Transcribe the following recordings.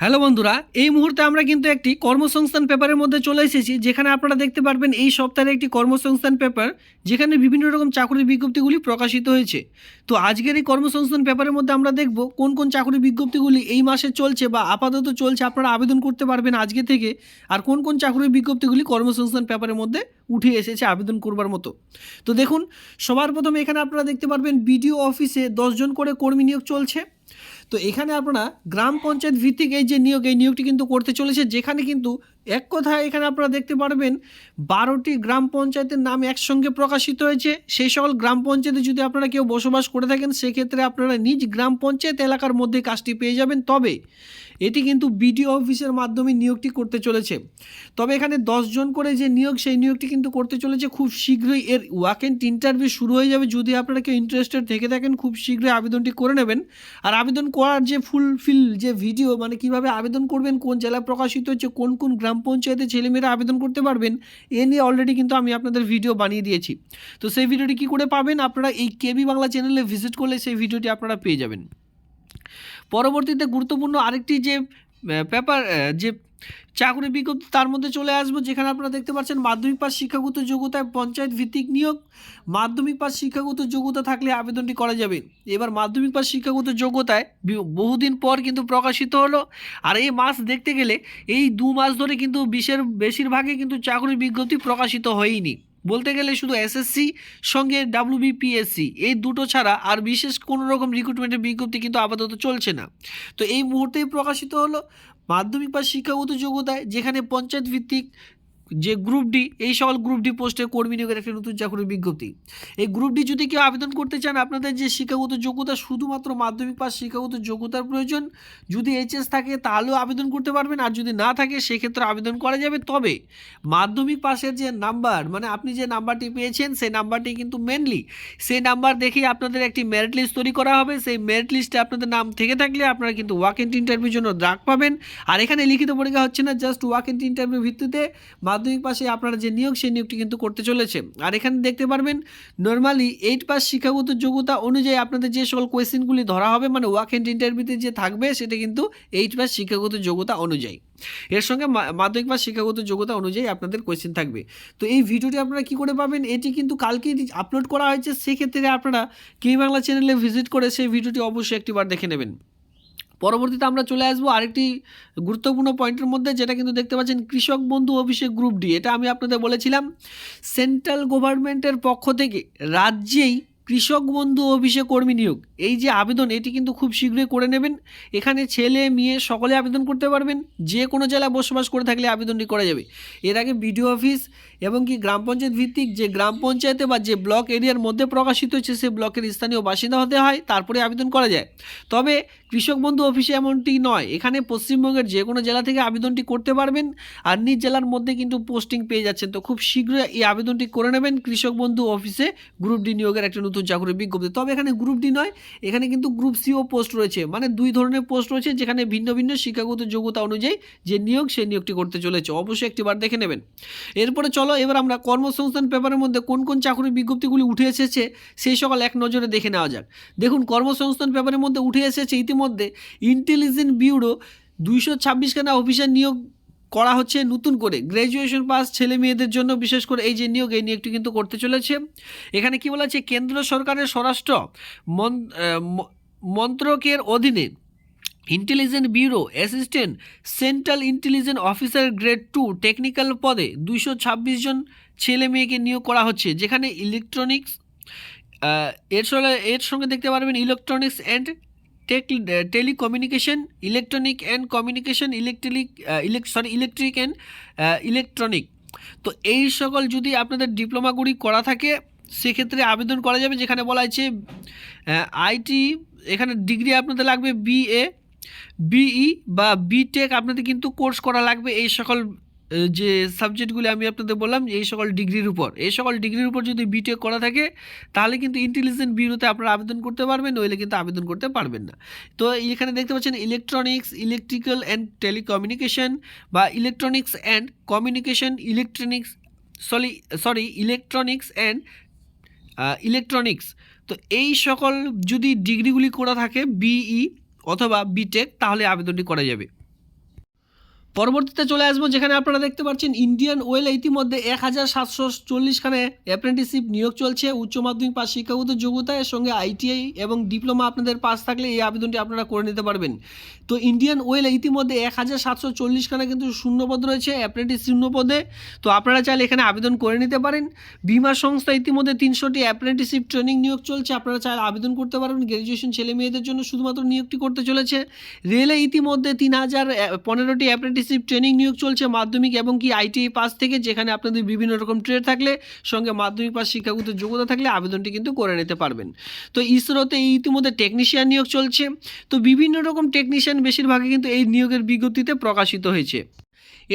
Hello বন্ধুরা, এই মুহূর্তে আমরা কিন্তু একটি কর্মসংস্থান পেপারের মধ্যে চলে এসেছি, যেখানে আপনারা দেখতে পারবেন এই সপ্তাহের একটি কর্মসংস্থান পেপার যেখানে বিভিন্ন রকম চাকরির বিজ্ঞপ্তিগুলি প্রকাশিত হয়েছে। তো আজকের এই কর্মসংস্থান পেপারের মধ্যে আমরা দেখব কোন কোন চাকরির বিজ্ঞপ্তিগুলি এই মাসে চলছে বা আপাতত চলছে, আপনারা আবেদন করতে পারবেন আজকে থেকে, আর কোন কোন চাকরির বিজ্ঞপ্তিগুলি কর্মসংস্থান পেপারের মধ্যে উঠে এসেছে আবেদন করবার মতো। তো দেখুন, সবার প্রথমে এখানে আপনারা দেখতে পারবেন, বিডিও অফিসে দশজন করে কর্মী নিয়োগ চলছে। তো এখানে আপনারা গ্রাম পঞ্চায়েত ভিত্তিক এই যে নিয়োগ, এই নিয়োগটি কিন্তু করতে চলেছে, যেখানে কিন্তু এক কথায় এখানে আপনারা দেখতে পারবেন বারোটি গ্রাম পঞ্চায়েতের নাম একসঙ্গে প্রকাশিত হয়েছে। সেই সকল গ্রাম পঞ্চায়েতে যদি আপনারা কেউ বসবাস করে থাকেন, সেক্ষেত্রে আপনারা নিজ গ্রাম পঞ্চায়েত এলাকার মধ্যে কাজটি পেয়ে যাবেন। তবে এটি কিন্তু বিডিও অফিসের মাধ্যমে নিয়োগটি করতে চলেছে। তবে এখানে জন করে যে নিয়োগ, সেই নিয়োগটি কিন্তু করতে চলেছে খুব শীঘ্রই। এর ওয়াকেন্ট ইন্টারভিউ শুরু হয়ে যাবে। যদি আপনারা কেউ ইন্টারেস্টেড থেকে থাকেন, খুব শীঘ্রই আবেদনটি করে নেবেন। আর আবেদন করার যে ফুলফিল যে ভিডিও মানে কীভাবে আবেদন করবেন, কোন জেলায় প্রকাশিত হচ্ছে, কোন কোন গ্রাম পঞ্চায়েতে ছেলেমেয়েরা আবেদন করতে পারবেন, এ নিয়ে অলরেডি কিন্তু আমি আপনাদের ভিডিও বানিয়ে দিয়েছি। তো সেই ভিডিওটি কী করে পাবেন? আপনারা এই কেবি বাংলা চ্যানেলে ভিজিট করলে সেই ভিডিওটি আপনারা পেয়ে যাবেন। পরবর্তীতে গুরুত্বপূর্ণ আরেকটি যে পেপার যে চাকরি বিজ্ঞপ্তি তার মধ্যে চলে আসব, যেখানে আপনারা দেখতে পাচ্ছেন মাধ্যমিক পাস শিক্ষাগত যোগ্যতায় পঞ্চায়েত ভিত্তিক নিয়োগ, মাধ্যমিক পাস শিক্ষাগত যোগ্যতা থাকলে আবেদনটি করা যাবে। এবার মাধ্যমিক পাস শিক্ষাগত যোগ্যতায় বহুদিন পর কিন্তু প্রকাশিত হলো, আর এই মাস দেখতে গেলে এই দু মাস ধরে কিন্তু বিশ্বের বেশিরভাগই কিন্তু চাকরি বিজ্ঞপ্তি প্রকাশিত হয়নি বলতে গেলে শুধু এসএসসি সঙ্গে ডাব্লিউবিপিএসসি এই দুটো ছাড়া আর বিশেষ কোনো রকম রিক্রুটমেন্টের বিজ্ঞপ্তি কিন্তু আপাতত চলছে না। তো এই মুহূর্তেই প্রকাশিত হলো মাধ্যমিক বা শিক্ষাগত যোগ্যতায়, যেখানে পঞ্চায়েত ভিত্তিক যে গ্রুপ ডি এই সকল গ্রুপ ডি পোস্টে কর্মী নিয়োগের একটা নতুন চাকরির বিজ্ঞপ্তি। এই গ্রুপ ডি যদি কেউ আবেদন করতে চান, আপনাদের যে শিক্ষাগত যোগ্যতা শুধুমাত্র মাধ্যমিক পাস শিক্ষাগত যোগ্যতার প্রয়োজন, যদি এইচএস থাকে তাহলেও আবেদন করতে পারবেন, আর যদি না থাকে সেক্ষেত্রে আবেদন করা যাবে। তবে মাধ্যমিক পাশের যে নাম্বার মানে আপনি যে নাম্বারটি পেয়েছেন, সেই নাম্বারটি কিন্তু মেনলি সেই নাম্বার দেখেই আপনাদের একটি মেরিট লিস্ট তৈরি করা হবে। সেই মেরিট লিস্টে আপনাদের নাম থেকে থাকলে আপনারা কিন্তু ওয়াক ইন ইন্টারভিউর জন্য ডাক পাবেন। আর এখানে লিখিত পরীক্ষা হচ্ছে না জাস্ট ওয়াক ইন ইন্টারভিউ ভিত্তিতে। মাধ্যমিক পাশে আপনারা যে নিয়োগ, সেই নিয়োগটি কিন্তু করতে চলেছে। আর এখানে দেখতে পারবেন নর্মালি এইট পাস শিক্ষাগত যোগ্যতা অনুযায়ী আপনাদের যে সকল কোয়েশ্চেনগুলি ধরা হবে মানে ওয়াক ইন ইন্টারভিউতে যে থাকবে, সেটা কিন্তু এইট পাস শিক্ষাগত যোগ্যতা অনুযায়ী। এর সঙ্গে মাধ্যমিক পাস শিক্ষাগত যোগ্যতা অনুযায়ী আপনাদের কোয়েশ্চেন থাকবে। তো এই ভিডিওটি আপনারা কি করে পাবেন, এটি কিন্তু কালকেই আপলোড করা হয়েছে, সেক্ষেত্রে আপনারা কে বাংলা চ্যানেলে ভিজিট করে সেই ভিডিওটি অবশ্যই একটিবার দেখে নেবেন। পরবর্তীতে আমরা চলে আসব আরেকটি গুরুত্বপূর্ণ পয়েন্টের মধ্যে, যেটা কিন্তু দেখতে পাচ্ছেন কৃষক বন্ধু অভিষেক গ্রুপ ডি এটা আমি আপনাদের বলেছিলাম সেন্ট্রাল গভর্নমেন্টের পক্ষ থেকে রাজ্যেই কৃষক বন্ধু অফিসে কর্মী নিয়োগ। এই যে আবেদন, এটি কিন্তু খুব শীঘ্রই করে নেবেন। এখানে ছেলে, মেয়ে সকলে আবেদন করতে পারবেন। যে কোনো জেলায় বসবাস করে থাকলে আবেদনটি করা যাবে। এর আগে বিডিও অফিস এবং কি গ্রাম পঞ্চায়েত ভিত্তিক যে গ্রাম পঞ্চায়েতে বা যে ব্লক এরিয়ার মধ্যে প্রকাশিত হচ্ছে সে ব্লকের স্থানীয় বাসিন্দা হতে হয়, তারপরে আবেদন করা যায়। তবে কৃষক বন্ধু অফিসে এমনটি নয়, এখানে পশ্চিমবঙ্গের যে কোনো জেলা থেকে আবেদনটি করতে পারবেন আর নিজ জেলার মধ্যে কিন্তু পোস্টিং পেয়ে যাচ্ছেন। তো খুব শীঘ্রই এই আবেদনটি করে নেবেন কৃষক বন্ধু অফিসে গ্রুপ ডি নিয়োগের একটা নতুন চাকরির বিজ্ঞপ্তি। তবে এখানে গ্রুপ ডি নয়, এখানে কিন্তু গ্রুপ সিও পোস্ট রয়েছে মানে দুই ধরনের পোস্ট রয়েছে যেখানে ভিন্ন ভিন্ন শিক্ষাগত যোগ্যতা অনুযায়ী যে নিয়োগ, সেই নিয়োগটি করতে চলেছে। অবশ্যই একটিবার দেখে নেবেন। এরপরে চলো এবার আমরা কর্মসংস্থান পেপারের মধ্যে কোন কোন চাকরির বিজ্ঞপ্তিগুলি উঠে এসেছে সেই সকল এক নজরে দেখে নেওয়া যাক। দেখুন, কর্মসংস্থান পেপারের মধ্যে উঠে এসেছে ইতিমধ্যে ইন্টেলিজেন্ট ব্যুরো দুইশো ছাব্বিশখানা অফিসার নিয়োগ করা হচ্ছে নতুন করে। গ্র্যাজুয়েশন পাস ছেলে মেয়েদের জন্য বিশেষ করে এই যে নিয়োগ, এই নিয়োগটি কিন্তু করতে চলেছে। এখানে কি বলা আছে? কেন্দ্র সরকারের স্বরাষ্ট্র মন- মন্ত্রকের অধীনে intelligent bureau assistant central intelligent officer grade two technical পদে দুইশো ছাব্বিশ জন ছেলে মেয়েকে নিয়োগ করা হচ্ছে, যেখানে ইলেকট্রনিক্স এর সঙ্গে এর সঙ্গে দেখতে পারবেন electronics and tech, telecommunication, electronic and communication, electric elec, sorry, electric and electronic. তো এই সকল যদি আপনাদের ডিপ্লোমাগুলি করা থাকে, সেক্ষেত্রে আবেদন করা যাবে, যেখানে বলা হয়েছে আইটি, এখানে ডিগ্রি আপনাদের লাগবে বিএ বিই বা বিটেক আপনাদের কিন্তু কোর্স করা লাগবে এই সকল যে সাবজেক্টগুলি আমি আপনাদের বললাম, এই সকল ডিগ্রির উপর। এই সকল ডিগ্রির উপর যদি বিটেক করা থাকে, তাহলে কিন্তু ইন্টেলিজেন্ট ব্যুরোতে আপনারা আবেদন করতে পারবেন, নইলে কিন্তু আবেদন করতে পারবেন না। তো এখানে দেখতে পাচ্ছেন ইলেকট্রনিক্স ইলেকট্রিক্যাল অ্যান্ড টেলিকমিউনিকেশন বা electronics and communication electronics sorry sorry electronics and electronics তো এই সকল যদি ডিগ্রিগুলি করা থাকে বিই অথবা বিটেক তাহলে আবেদনটি করা যাবে। পরবর্তীতে চলে আসব, যেখানে আপনারা দেখতে পাচ্ছেন ইন্ডিয়ান ওয়েল ইতিমধ্যে এক হাজার সাতশো চল্লিশখানে অ্যাপ্রেন্টিসশিপ নিয়োগ চলছে। উচ্চ মাধ্যমিক পাশ শিক্ষাগত যোগ্যতা এর সঙ্গে আইটিআই এবং ডিপ্লোমা আপনাদের পাস থাকলে এই আবেদনটি আপনারা করে নিতে পারবেন। তো ইন্ডিয়ান ওয়েল ইতিমধ্যে এক হাজার সাতশো চল্লিশখানে কিন্তু শূন্যপদ রয়েছে অ্যাপ্রেন্টিস শূন্যপদে। তো আপনারা চাইলে এখানে আবেদন করে নিতে পারেন। বিমা সংস্থা ইতিমধ্যে তিনশোটি অ্যাপ্রেন্টিসশিপ ট্রেনিং নিয়োগ চলছে। আপনারা চাইলে আবেদন করতে পারবেন। গ্র্যাজুয়েশন ছেলে মেয়েদের জন্য শুধুমাত্র নিয়োগটি করতে চলেছে। রেলে ইতিমধ্যে তিন হাজার পনেরোটি অ্যাপ্রেন্টিসশিপ ট্রেনিং নিয়োগ চলছে মাধ্যমিক এবং কি আইটিআই পাস থেকে, যেখানে আপনাদের বিভিন্ন রকম ট্রেড থাকলে, সঙ্গে মাধ্যমিক পাস শিক্ষাগত যোগ্যতা থাকলে আবেদনটি কিন্তু করে নিতে পারবেন। তো ইসরোতে ইতিমধ্যে টেকনিশিয়ান নিয়োগ চলছে। তো বিভিন্ন রকম টেকনিশিয়ান বেশিরভাগই কিন্তু এই নিয়োগের বিজ্ঞপ্তিতে প্রকাশিত হয়েছে।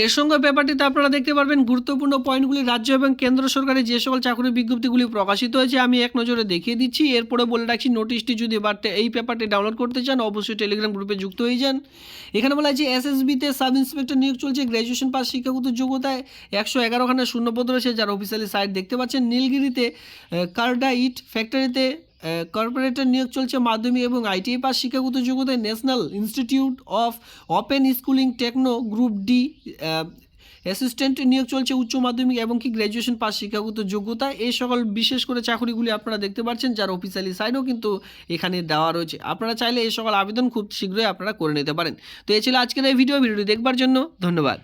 এর সঙ্গে ব্যাপারটিতে আপনারা দেখতে পারবেন গুরুত্বপূর্ণ পয়েন্টগুলি রাজ্য এবং কেন্দ্র সরকারের যে সকল চাকরির বিজ্ঞপ্তিগুলি প্রকাশিত হয়েছে, আমি এক নজরে দেখিয়ে দিচ্ছি। এরপরে বলে রাখছি, নোটিশটি যদি বাড়তে এই পেপারটি ডাউনলোড করতে চান, অবশ্যই টেলিগ্রাম গ্রুপে যুক্ত হয়ে যান। এখানে বলা আছে এসএসবিতে সাব ইন্সপেক্টর নিয়োগ চলছে গ্র্যাজুয়েশন পাস শিক্ষাগত যোগ্যতায় একশো এগারোখানা শূন্যপদ রয়েছে, যার অফিসিয়ালি সাইট দেখতে পাচ্ছেন। নীলগিরিতে কার্ডাইট ফ্যাক্টরিতে কর্পোরেটর নিয়োগ চলছে মাধ্যমিক এবং আইটিআই পাস শিক্ষাগত যোগ্যতায় national institute of open schooling techno group D assistant নিয়োগ চলছে উচ্চ মাধ্যমিক এবং কি গ্র্যাজুয়েশন পাস শিক্ষাগত যোগ্যতা এই সকল বিশেষ করে চাকরিগুলি আপনারা দেখতে পাচ্ছেন, যার অফিসিয়ালি সাইটও কিন্তু এখানে দেওয়া রয়েছে। আপনারা চাইলে এই সকল আবেদন খুব শীঘ্রই আপনারা করে নিতে পারেন। তো এই ছিল আজকের এই ভিডিও ভিডিওটি দেখবার জন্য ধন্যবাদ।